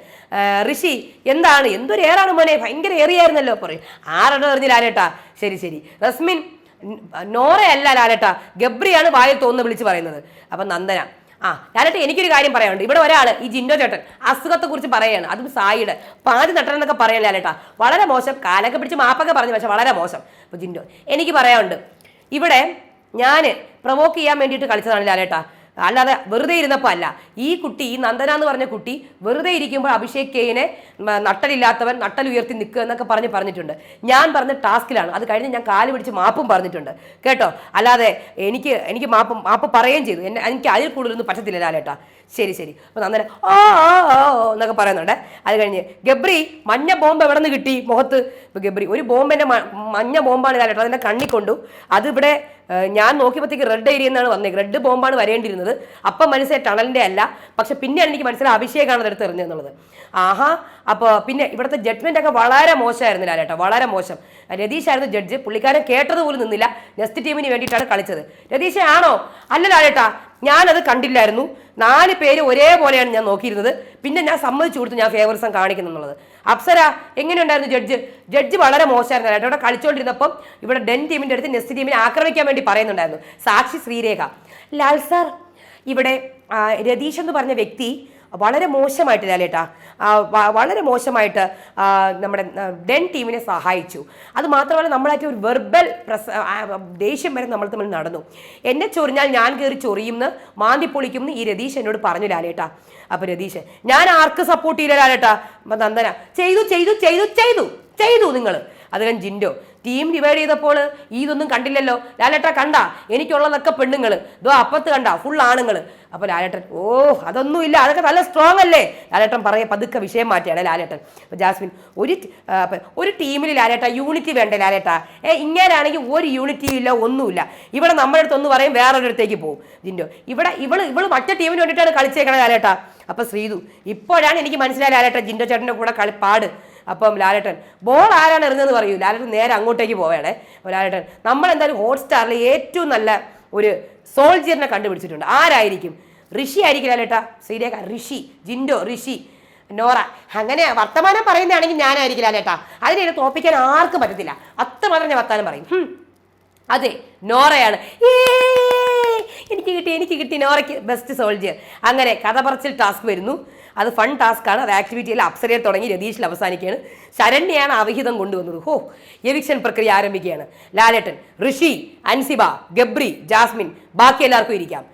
ഋഷി എന്താണ്? എന്തൊരു ഏറാണ് മോനെ? ഭയങ്കര ഏറിയായിരുന്നല്ലോ പറയും. ആരാണോ പറഞ്ഞു ലാലേട്ട? ശരി ശരി. റസ്മിൻ നോറയല്ല ലാലേട്ട. ഗബ്രിയാണ് വായിൽ തോന്നുന്ന വിളിച്ച് പറയുന്നത്. അപ്പൊ നന്ദന ആ ലാലേട്ട എനിക്കൊരു കാര്യം പറയാനുണ്ട്. ഇവിടെ ഒരാൾ ഈ ജിൻഡോ ചേട്ടൻ അസുഖത്തെ കുറിച്ച് പറയാണ്. അതും സായിയുടെ. പാതി നട്ടനെന്നൊക്കെ പറയാൻ ലാലേട്ട. വളരെ മോശം. കാലൊക്കെ പിടിച്ച് മാപ്പൊക്കെ പറഞ്ഞു പക്ഷെ വളരെ മോശം. അപ്പൊ ജിൻഡോ എനിക്ക് പറയാനുണ്ട്. ഇവിടെ ഞാൻ പ്രൊവോക്ക് ചെയ്യാൻ വേണ്ടിയിട്ട് കളിച്ചതാണ് ലാലേട്ട. അല്ലാതെ വെറുതെ ഇരുന്നപ്പോൾ അല്ല. ഈ കുട്ടി ഈ നന്ദന എന്ന് പറഞ്ഞ കുട്ടി വെറുതെ ഇരിക്കുമ്പോൾ അഭിഷേക് കെയിനെ നട്ടലില്ലാത്തവൻ നട്ടൽ ഉയർത്തി നിൽക്കുക എന്നൊക്കെ പറഞ്ഞ് പറഞ്ഞിട്ടുണ്ട്. ഞാൻ പറഞ്ഞ ടാസ്കിലാണ്. അത് കഴിഞ്ഞ് ഞാൻ കാൽ പിടിച്ച് മാപ്പും പറഞ്ഞിട്ടുണ്ട്. കേട്ടോ? അല്ലാതെ എനിക്ക് എനിക്ക് മാപ്പ് മാപ്പ് പറയുകയും ചെയ്തു. എന്നെ എനിക്ക് അതിൽ കൂടുതലൊന്നും പറ്റത്തില്ല ലാലേട്ടാ. ശരി ശരി. അപ്പോൾ നന്ദന ഓ എന്നൊക്കെ പറയുന്നുണ്ട്. അത് കഴിഞ്ഞ് ഗബ്രി മഞ്ഞ ബോംബ് എവിടെ നിന്ന് കിട്ടി? മുഖത്ത്. ഇപ്പൊ ഗബ്രി ഒരു ബോംബിന്റെ മ- മഞ്ഞ ബോംബാണ് ഇതാ കേട്ടോ അതിന്റെ കണ്ണി കൊണ്ടു ഇവിടെ ഞാൻ നോക്കിയപ്പോഴത്തേക്ക് റെഡ് ഏരിയ എന്നാണ് വന്നത് റെഡ് ബോംബാണ് വരേണ്ടിയിരുന്നത്. അപ്പം മനസ്സിലായി ടണലിന്റെ അല്ല. പക്ഷെ പിന്നെയാണ് എനിക്ക് മനസ്സിലായി അഭിഷേകാണ് അതെടുത്ത് എറിഞ്ഞെന്നുള്ളത് ആഹാ. അപ്പോൾ പിന്നെ ഇവിടുത്തെ ജഡ്ജ്മെന്റ് ഒക്കെ വളരെ മോശമായിരുന്നു ചേട്ടാ വളരെ മോശം. രതീഷായിരുന്നു ജഡ്ജ് പുള്ളിക്കാരൻ കേട്ടത് പോലും നിന്നില്ല. ജസ്റ്റ് ടീമിന് വേണ്ടിയിട്ടാണ് കളിച്ചത്. രതീഷ ആണോ? അല്ല ലാലേട്ടാ ഞാനത് കണ്ടില്ലായിരുന്നു. നാല് പേര് ഒരേപോലെയാണ് ഞാൻ നോക്കിയിരുന്നത്. പിന്നെ ഞാൻ സമ്മതിച്ചു കൊടുത്ത് ഞാൻ ഫേവറിസം കാണിക്കുന്നു എന്നുള്ളത്. അപ്സര എങ്ങനെയുണ്ടായിരുന്നു ജഡ്ജ്? ജഡ്ജ് വളരെ മോശമായിരുന്നു ഇവിടെ കളിച്ചുകൊണ്ടിരുന്നപ്പം ഇവിടെ ഡെൻ ടീമിന്റെ അടുത്ത് നെസ്റ്റ് ടീമിനെ ആക്രമിക്കാൻ വേണ്ടി പറയുന്നുണ്ടായിരുന്നു. സാക്ഷി ശ്രീരേഖ. ലാൽ സാർ ഇവിടെ രതീഷ് എന്ന് പറഞ്ഞ വ്യക്തി വളരെ മോശമായിട്ട് ലാലേട്ടാ വളരെ മോശമായിട്ട് നമ്മുടെ ഡെൻ ടീമിനെ സഹായിച്ചു. അത് മാത്രമല്ല നമ്മളായിട്ട് ഒരു വെർബൽ പ്രസ ദേഷ്യം വരെ നമ്മൾ തമ്മിൽ നടന്നു. എന്നെ ചൊറിഞ്ഞാൽ ഞാൻ കയറി ചൊറിയുമെന്ന് മാന്തി പൊളിക്കുമെന്ന് ഈ രതീഷ് എന്നോട് പറഞ്ഞു ലാലേട്ടാ അപ്പൊ രതീഷ് ഞാൻ ആർക്ക് സപ്പോർട്ട് ചെയ്യില്ല ലാലേട്ടാ നന്ദന ചെയ്തു ചെയ്തു ചെയ്തു ചെയ്തു ചെയ്തു നിങ്ങൾ. അത് കഴിഞ്ഞ് ജിൻഡോ. ടീം ഡിവൈഡ് ചെയ്തപ്പോൾ ഇതൊന്നും കണ്ടില്ലല്ലോ. ലാലേട്ട കണ്ട. എനിക്കുള്ളതൊക്കെ പെണ്ണുങ്ങൾ ഇതോ അപ്പത്ത് കണ്ട. ഫുൾ ആണുങ്ങൾ അപ്പോൾ ലാലേട്ടൻ ഓ അതൊന്നും ഇല്ല അതൊക്കെ നല്ല സ്ട്രോങ് അല്ലേ? ലാലേട്ടൻ പറയ പതുക്കെ വിഷയം മാറ്റിയാണ് ലാലേട്ടൻ. അപ്പോൾ ജാസ്മിൻ ഒരു അപ്പൊ ഒരു ടീമിൽ ലാലേട്ട യൂണിറ്റി വേണ്ടേ ലാലേട്ട? ഏ ഇങ്ങനെയാണെങ്കിൽ ഒരു യൂണിറ്റിയും ഇല്ല ഒന്നുമില്ല. ഇവിടെ നമ്മുടെ അടുത്ത് ഒന്ന് പറയും വേറൊരിടത്തേക്ക് പോകും ജിൻഡോ ഇവിടെ ഇവൾ ഇവൾ മറ്റേ ടീമിന് വേണ്ടിയിട്ടാണ് കളിച്ചേക്കണേ ലാലേട്ട. അപ്പൊ ശ്രീതു ഇപ്പോഴാണ് എനിക്ക് മനസ്സിലായ ലാലേട്ട ജിൻഡോ ചേട്ടന്റെ കൂടെ കളി പാട്. അപ്പം ലാലേട്ടൻ ബോൾ ആരാണ് എറിഞ്ഞതെന്ന് പറയൂ. ലാലേട്ടൻ നേരെ അങ്ങോട്ടേക്ക് പോവേണേ അപ്പോൾ ലാലേട്ടൻ നമ്മൾ എന്തായാലും ഹോട്ട്സ്റ്റാറിൽ ഏറ്റവും നല്ല ഒരു സോൾജിയറിനെ കണ്ടുപിടിച്ചിട്ടുണ്ട്. ആരായിരിക്കും? ഋഷി ആയിരിക്കും ലാലേട്ടാ. സീരിയക്ക ഋഷി ജിൻഡോ ഋഷി നോറ. അങ്ങനെ വർത്തമാനം പറയുന്നതാണെങ്കിൽ ഞാനായിരിക്കും ലാലേട്ടാ. അതിനെ തോപ്പിക്കാൻ ആർക്കും പറ്റത്തില്ല. അത്രമാത്രം ഞാൻ വർത്തമാനം പറയും. അതെ നോറയാണ്. ഏ എനിക്ക് കിട്ടി എനിക്ക് കിട്ടി. നോറയ്ക്ക് ബെസ്റ്റ് സോൾജിയർ അങ്ങനെ കഥ പറച്ചിൽ ടാസ്ക് വരുന്നു. അത് ഫൺ ടാസ്ക്കാണ് അത് ആക്ടിവിറ്റിയിൽ അപ്സരയിൽ തുടങ്ങി രതീഷിൽ അവസാനിക്കുകയാണ്. ശരണ്യാണ് അവിഹിതം കൊണ്ടുവന്നത്. ഹോ എവിക്ഷൻ പ്രക്രിയ ആരംഭിക്കുകയാണ്. ലാലേട്ടൻ ഋഷി അൻസിബ ഗബ്രി ജാസ്മിൻ ബാക്കി എല്ലാവർക്കും ഇരിക്കാം.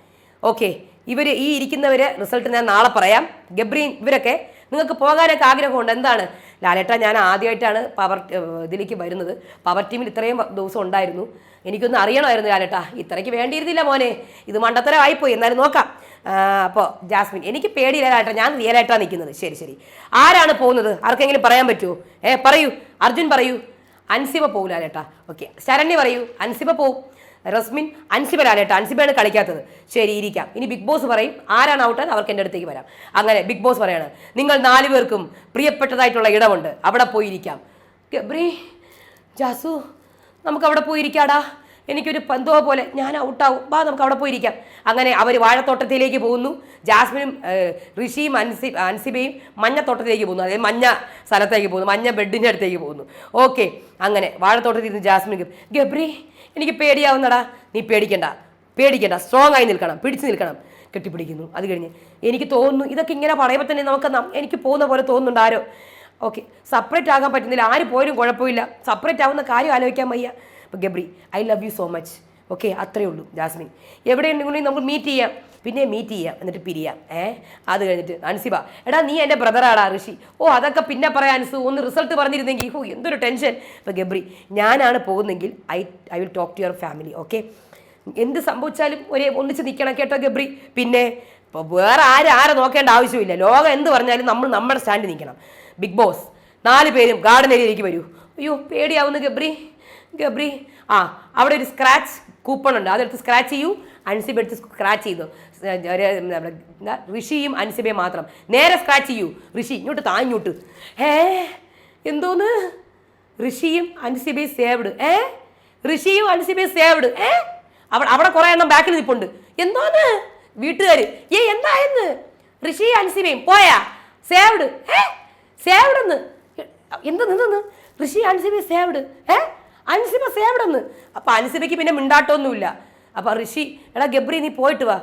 ഓക്കെ ഇവർ ഈ ഇരിക്കുന്നവര് റിസൾട്ട് ഞാൻ നാളെ പറയാം. ഗബ്രീൻ ഇവരൊക്കെ നിങ്ങൾക്ക് പോകാനൊക്കെ ആഗ്രഹമുണ്ട്. എന്താണ്? ലാലേട്ട ഞാൻ ആദ്യമായിട്ടാണ് പവർ ഇതിലേക്ക് വരുന്നത്. പവർ ടീമിൽ ഇത്രയും ദിവസം ഉണ്ടായിരുന്നു. എനിക്കൊന്ന് അറിയണമായിരുന്നു ലാലേട്ട. ഇത്രയ്ക്ക് വേണ്ടിയിരുന്നില്ല മോനെ. ഇത് മണ്ടത്തരമായിപ്പോയി. എന്നാലും നോക്കാം. അപ്പോൾ ജാസ്മിൻ എനിക്ക് പേടിയില്ലാതായിട്ടാണ് ഞാൻ റിയലായിട്ടാണ് നിൽക്കുന്നത്. ശരി ശരി. ആരാണ് പോകുന്നത്? ആർക്കെങ്കിലും പറയാൻ പറ്റുമോ ഏ പറയൂ. അർജുൻ പറയൂ. അൻസിബ പോകില്ല ചേട്ടാ ഓക്കെ. ശരണ്യ പറയൂ. അൻസിബ പോവും. റസ്മിൻ അൻസിബ ലാലേട്ട അൻസിബയാണ് കളിക്കാത്തത്. ശരി ഇരിക്കാം. ഇനി ബിഗ് ബോസ് പറയും. ആരാണ് ഔട്ടാൻ അവർക്ക് എന്റെ അടുത്തേക്ക് വരാം. അങ്ങനെ ബിഗ് ബോസ് പറയാണ്. നിങ്ങൾ നാലു പേർക്കും പ്രിയപ്പെട്ടതായിട്ടുള്ള ഇടമുണ്ട്. അവിടെ പോയിരിക്കാം. ഗബ്രി ജാസു നമുക്ക് അവിടെ പോയിരിക്കാടാ. എനിക്കൊരു പന്തോ പോലെ ഞാൻ ഔട്ടാവും. വാ നമുക്ക് അവിടെ പോയിരിക്കാം. അങ്ങനെ അവർ വാഴത്തോട്ടത്തിലേക്ക് പോകുന്നു. ജാസ്മിനും ഋഷിയും അൻസി അൻസിബയും മഞ്ഞത്തോട്ടത്തിലേക്ക് പോകുന്നു. അതായത് മഞ്ഞ സ്ഥലത്തേക്ക് പോകുന്നു. മഞ്ഞ ബെഡിന്റെ അടുത്തേക്ക് പോകുന്നു. ഓക്കെ. അങ്ങനെ വാഴത്തോട്ടത്തിൽ ഇരുന്ന് ജാസ്മിൻ ഗബ്രി എനിക്ക് പേടിയാവുന്നടാ. നീ പേടിക്കണ്ട. പേടിക്കണ്ട. സ്ട്രോങ് ആയി നിൽക്കണം. പിടിച്ചു നിൽക്കണം. കെട്ടിപ്പിടിക്കുന്നു. അത് കഴിഞ്ഞ് എനിക്ക് തോന്നുന്നു ഇതൊക്കെ ഇങ്ങനെ പറയുമ്പോൾ തന്നെ നമുക്ക് എനിക്ക് പോകുന്ന പോലെ തോന്നുന്നുണ്ട് ആരോ. ഓക്കെ. സെപ്പറേറ്റ് ആകാൻ പറ്റുന്നില്ല. ആര് പോയാലും കുഴപ്പമില്ല. സെപ്പറേറ്റ് ആവുന്ന കാര്യം ആലോചിക്കാൻ വയ്യ. അപ്പോൾ Gabri I love you so much okay അത്രയേ ഉള്ളൂ ജാസ്മിൻ. എവിടെ എവിടെയുണ്ടെങ്കിലും നമുക്ക് മീറ്റ് ചെയ്യാം. പിന്നെ മീറ്റ് ചെയ്യാം എന്നിട്ട് പിരിയാം. ഏ? അത് കഴിഞ്ഞിട്ട് അൻസിബ എടാ നീ എന്റെ ബ്രദറാടാ ഋഷി. ഓ അതൊക്കെ പിന്നെ പറയാം അൻസു. ഒന്ന് റിസൾട്ട് പറഞ്ഞിരുന്നെങ്കിൽ ഓ എന്തൊരു ടെൻഷൻ ഇപ്പോൾ ഗബ്രി ഞാനാണ് പോകുന്നെങ്കിൽ I I will talk to your family okay എന്ത് സംഭവിച്ചാലും ഒരേ ഒന്നിച്ച് നിൽക്കണം കേട്ടോ ഗബ്രി. പിന്നെ ഇപ്പോൾ വേറെ ആരും ആരെ നോക്കേണ്ട ആവശ്യമില്ല. ലോകം എന്ത് പറഞ്ഞാലും നമ്മൾ നമ്മുടെ സ്റ്റാൻഡിൽ നിൽക്കണം. ബിഗ് ബോസ് നാല് പേരും ഗാർഡൻ ഏരിയയിലേക്ക് വരൂ. അയ്യോ പേടിയാവുന്നു ഗബ്രി. ഗബ്രി ആ അവിടെ ഒരു സ്ക്രാച്ച് കൂപ്പൺ ഉണ്ട്. അതെടുത്ത് സ്ക്രാച്ച് ചെയ്യൂ. അൻസിബ എടുത്ത് സ്ക്രാച്ച് ചെയ്തു. ഋഷിയും അൻസിബയും മാത്രം. നേരെ സ്ക്രാച്ച് ചെയ്യൂ. ഋഷി ഇങ്ങോട്ട് താഞ്ഞോട്ട് ഏ എന്തോന്ന്? ഋഷിയും അൻസിബയും സേവ്ഡ് ഏ ഋഷിയും അൻസിബയും സേവ്ഡ് ഏ അവിടെ അവിടെ കുറേ എണ്ണം ബാക്കിൽ നിൽപ്പുണ്ട് എന്തോന്ന്? വീട്ടുകാർ ഏ എന്തായെന്ന് ഋഷി അൻസിബയും പോയാ സേവ്ഡ് ഏ സേവ്ഡ് എന്ന്. എന്ത് നിന്നെന്ന് ഋഷി അൻസിബി സേവ്ഡ് ഏ അൻസിബ സേവടന്ന് അപ്പൊ അൻസിബയ്ക്ക് പിന്നെ മിണ്ടാട്ടമൊന്നുമില്ല അപ്പൊ ഋഷി എടാ ഗബ്രി നീ പോയിട്ട് വാ.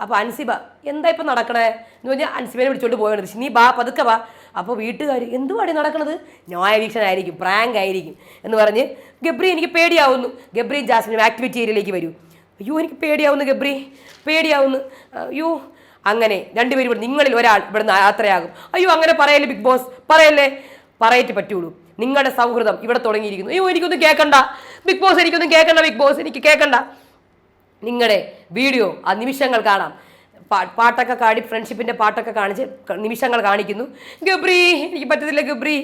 അപ്പൊ അൻസിബ എന്താ ഇപ്പൊ നടക്കണേ? എന്ന് പറഞ്ഞാൽ അൻസിബനെ വിളിച്ചോണ്ട് പോയാണ് ഋഷി. നീ ബാ പതുക്കെ വാ. അപ്പോൾ വീട്ടുകാർ എന്തുവാടി നടക്കണത്? ന്യായവീക്ഷണായിരിക്കും പ്രാങ്ക് ആയിരിക്കും എന്ന് പറഞ്ഞ് ഗബ്രി എനിക്ക് പേടിയാവുന്നു. ഗബ്രിയും ജാസ്മിനും ആക്ടിവിറ്റി ഏരിയയിലേക്ക് വരൂ. അയ്യോ എനിക്ക് പേടിയാവുന്നു ഗബ്രി. പേടിയാവുന്നു. അയ്യോ അങ്ങനെ രണ്ടുപേരും ഇവിടെ നിങ്ങളിൽ ഒരാൾ ഇവിടുന്ന് യാത്രയാകും. അയ്യോ അങ്ങനെ പറയല്ലേ ബിഗ് ബോസ്? പറയല്ലേ? പറയറ്റ് പറ്റുള്ളൂ. നിങ്ങളുടെ സൗഹൃദം ഇവിടെ തുടങ്ങിയിരിക്കുന്നു. അയ്യോ എനിക്കൊന്നും കേൾക്കണ്ട ബിഗ് ബോസ് എനിക്കൊന്നും കേൾക്കണ്ട ബിഗ് ബോസ് എനിക്ക് കേൾക്കണ്ട നിങ്ങളുടെ വീഡിയോ ആ നിമിഷങ്ങൾ കാണാം. പാട്ടൊക്കെ കാടി ഫ്രണ്ട്ഷിപ്പിന്റെ പാട്ടൊക്കെ കാണിച്ച് നിമിഷങ്ങൾ കാണിക്കുന്നു. ഗബ്രി എനിക്ക് പറ്റത്തില്ല ഗബ്രി.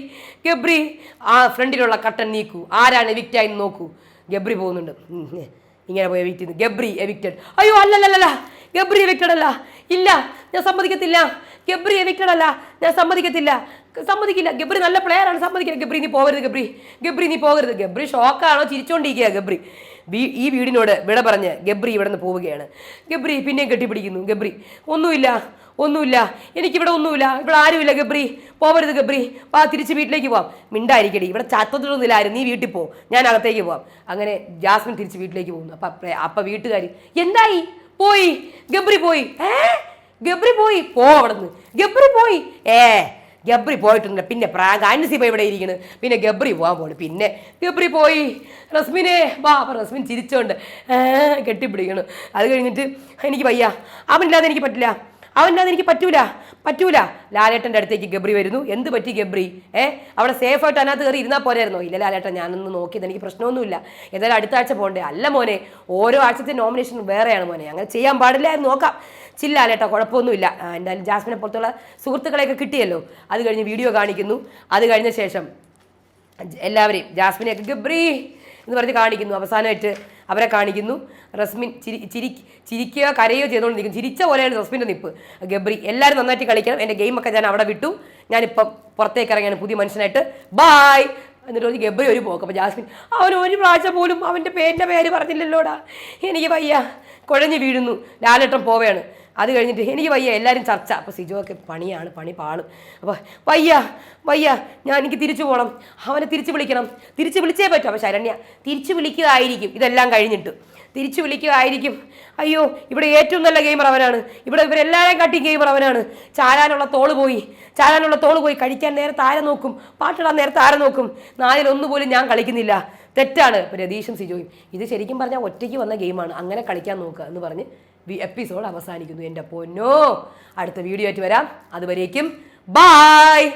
ഗബ്രി ആ ഫ്രണ്ടിലുള്ള കട്ടൻ നീക്കൂ. ആരാണ് എവിക്റ്റായി നോക്കൂ. ഗബ്രി പോകുന്നുണ്ട്. ഇങ്ങനെ പോയി എവിക്റ്റ് ചെയ്യുന്നു. ഗബ്രി എവിക്റ്റഡ് അയ്യോ അല്ലല്ലല്ല ഗബ്രി എവിക്റ്റഡ് അല്ല. ഇല്ല ഞാൻ സമ്മതിക്കത്തില്ല. ഗബ്രി എവിക്റ്റഡ് അല്ല. ഞാൻ സമ്മതിക്കത്തില്ല. സമ്മതിക്കില്ല. ഗബ്രി നല്ല പ്ലെയർ ആണ്. സമ്മതിക്കില്ല. ഗബ്രി നീ പോകരുത് ഗബ്രി. ഗബ്രി നീ പോകരുത്. ഗബ്രി ഷോക്കാണോ? ചിരിച്ചോണ്ടിരിക്കുക ഗബ്രി. ഈ വീടിനോട് വിട പറഞ്ഞ് ഗബ്രി ഇവിടെ നിന്ന് പോവുകയാണ്. ഗബ്രി പിന്നെയും കെട്ടിപ്പിടിക്കുന്നു. ഗബ്രി ഒന്നുമില്ല. ഒന്നുമില്ല. എനിക്കിവിടെ ഒന്നുമില്ല. ഇവിടെ ആരുമില്ല ഗബ്രി. പോവരുത് ഗബ്രി. വാ തിരിച്ച് വീട്ടിലേക്ക് പോവാം. മിണ്ടായിരിക്കടി. ഇവിടെ ചത്തത്തിലൊന്നുമില്ല ആരും. നീ വീട്ടിൽ പോ. ഞാൻ അകത്തേക്ക് പോവാം. അങ്ങനെ ജാസ്മിൻ തിരിച്ച് വീട്ടിലേക്ക് പോകുന്നു. അപ്പം അപ്പം അപ്പൊ വീട്ടുകാർ എന്തായി? പോയി. ഗബ്രി പോയി. ഏ? ഗബ്രി പോയി? പോ അവിടെ നിന്ന് ഗബ്രി പോയി. ഏ ഗബ്രി പോയിട്ടുണ്ട്. പിന്നെ പ്രാഗ് ആൻസിബ ഇവിടെ ഇരിക്കുന്നത് പിന്നെ ഗബ്രി പോകാൻ പോണു. പിന്നെ ഗബ്രി പോയി. റസ്മിനെ വാ അപ്പം റസ്മിൻ ചിരിച്ചോണ്ട് കെട്ടിപ്പിടിക്കണം. അത് കഴിഞ്ഞിട്ട് എനിക്ക് വയ്യ. അവനില്ലാതെ എനിക്ക് പറ്റില്ല. അവനില്ലാതെ എനിക്ക് പറ്റൂല പറ്റൂല. ലാലേട്ടന്റെ അടുത്തേക്ക് ഗബ്രി വരുന്നു. എന്ത് പറ്റി ഗബ്രി? ഏ? അവിടെ സേഫായിട്ട് അതിനകത്ത് കയറി ഇരുന്നാൽ പോരായിരുന്നോ? ഇല്ല ലാലേട്ടൻ ഞാനൊന്ന് നോക്കിയത് എനിക്ക് പ്രശ്നമൊന്നുമില്ല. എന്തായാലും അടുത്ത ആഴ്ച പോകണ്ടേ അല്ല മോനെ ഓരോ ആഴ്ചത്തെ നോമിനേഷൻ വേറെയാണ് മോനെ. അങ്ങനെ ചെയ്യാൻ പാടില്ലായിരുന്നു നോക്കാം. ചില്ലാലേട്ടാ കുഴപ്പമൊന്നുമില്ല. എന്തായാലും ജാസ്മിനെ പുറത്തുള്ള സുഹൃത്തുക്കളെയൊക്കെ കിട്ടിയല്ലോ. അത് കഴിഞ്ഞ് വീഡിയോ കാണിക്കുന്നു. അത് കഴിഞ്ഞ ശേഷം എല്ലാവരെയും ജാസ്മിനെയൊക്കെ ഗബ്രി എന്ന് പറഞ്ഞ് കാണിക്കുന്നു. അവസാനമായിട്ട് അവരെ കാണിക്കുന്നു. റസ്മിൻ ചിരി ചിരി ചിരിക്കുകയോ കരയോ ചെയ്തുകൊണ്ട് ചിരിച്ച പോലെയാണ് റസ്മിന്റെ നിപ്പ്. ഗബ്രി എല്ലാവരും നന്നായിട്ട് കളിക്കണം. എന്റെ ഗെയിമൊക്കെ ഞാൻ അവിടെ വിട്ടു. ഞാനിപ്പം പുറത്തേക്ക് ഇറങ്ങിയാണ്. പുതിയ മനുഷ്യനായിട്ട്. ബായ് എന്നിട്ട് ഒരു ഗബ്രി ഒരു പോക്ക്. അപ്പോൾ ജാസ്മിൻ അവൻ ഒരു പ്രാവശ്യം പോലും അവന്റെ പേരിന്റെ പേര് പറഞ്ഞില്ലല്ലോടാ. എനിക്ക് വയ്യ. കുഴഞ്ഞു വീഴുന്നു. ലാലട്ടം പോവുകയാണ്. അത് കഴിഞ്ഞിട്ട് എനിക്ക് വയ്യ എല്ലാവരും ചർച്ച. അപ്പോൾ ഒക്കെ പണിയാണ് പണി പാളും. അപ്പോൾ വയ്യ വയ്യ ഞാൻ എനിക്ക് തിരിച്ചു പോകണം അവനെ തിരിച്ചു വിളിക്കണം. തിരിച്ചു വിളിച്ചേ പറ്റും. അപ്പോൾ ശരണ്യ തിരിച്ചു വിളിക്കുകയായിരിക്കും. ഇതെല്ലാം കഴിഞ്ഞിട്ട്. തിരിച്ചു വിളിക്കുകയായിരിക്കും. അയ്യോ ഇവിടെ ഏറ്റവും നല്ല ഗെയിമർ അവനാണ്. ഇവിടെ ഇവരെല്ലാവരെയും കാട്ടി ഗെയിമർ അവനാണ്. ചാരാനുള്ള തോൾ പോയി. ചാരാനുള്ള തോൾ പോയി. കഴിക്കാൻ നേരത്തെ ആരെ നോക്കും? പാട്ടിടാൻ നേരത്തെ ആരെ നോക്കും? നാലിലൊന്നുപോലും ഞാൻ കളിക്കുന്നില്ല. തെറ്റാണ്. രതീഷും സിജോയും ഇത് ശരിക്കും പറഞ്ഞാൽ ഒറ്റയ്ക്ക് വന്ന ഗെയിമാണ് അങ്ങനെ കളിക്കാൻ നോക്കുക എന്ന് പറഞ്ഞ് എപ്പിസോഡ് അവസാനിക്കുന്നു എന്റെ പൊന്നോ. അടുത്ത വീഡിയോ ആയിട്ട് വരാം. അതുവരേക്കും ബായ്